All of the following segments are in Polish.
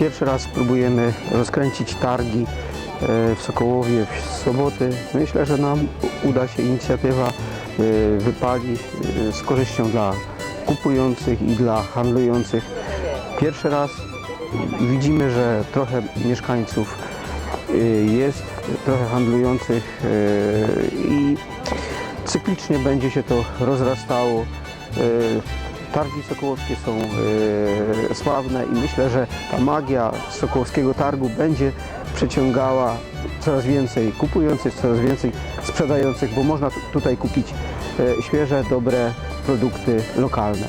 Pierwszy raz próbujemy rozkręcić targi e, w Sokołowie w soboty. Myślę, że nam uda się inicjatywa e, wypali e, z korzyścią dla kupujących i dla handlujących. Pierwszy raz widzimy, że trochę mieszkańców jest, trochę handlujących i cyklicznie będzie się to rozrastało. Targi sokołowskie są e, sławne i myślę, że ta magia sokołowskiego targu będzie przyciągała coraz więcej kupujących, coraz więcej sprzedających, bo można tu- tutaj kupić e, świeże, dobre produkty lokalne.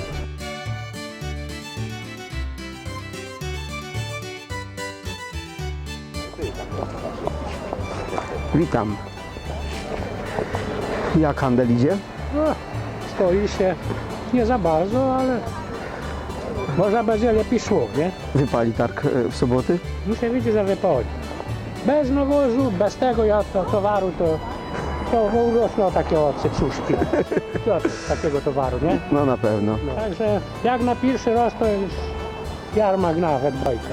Witam. Jak handel idzie? No, stoi się nie za bardzo, ale można będzie lepiej szło, nie? Wypali targ e, w soboty? Nu się widzi, że wychodzi. Bez nawozu, bez tego ja to, towaru to, to urosną takie ocycuszki. To, takiego towaru, nie? No na pewno. Także jak na pierwszy raz to jest jarmak nawet bajka.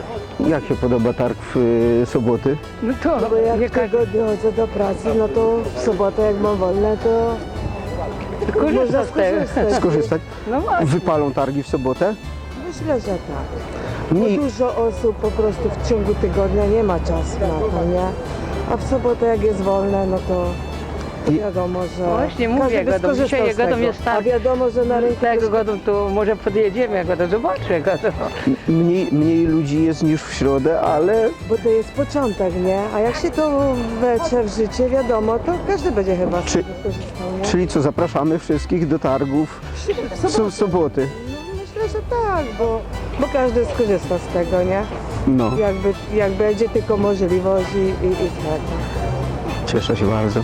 Jak się podoba targ w e, soboty? No to Bo jak w tygodniu chodzę do pracy, no to w sobotę jak mam wolne, to można skorzystać. Skorzystać? No właśnie, Wypalą targi w sobotę? myślę, że tak. Bo Mniej, dużo osób po prostu w ciągu tygodnia nie ma czasu na to, nie? A w sobotę jak jest wolne, no to I- wiadomo, że Właśnie mówię, każdy skorzystał Dzisiaj z godą tego. jest tak. A wiadomo, że na rynku Tego też godu to może podjedziemy, jak godu zobaczę godu. mniej, mniej ludzi jest niż w środę, ale bo to jest początek, nie? A jak się to wetrze w życie, wiadomo, to każdy będzie chyba z Czy- tego korzystał, nie? czyli co, zapraszamy wszystkich do targów W w so- soboty. No, myślę, że tak, bo, bo każdy skorzysta z tego, nie? No, Jakby, jak będzie tylko możliwość i, i, i tego. cieszę się bardzo.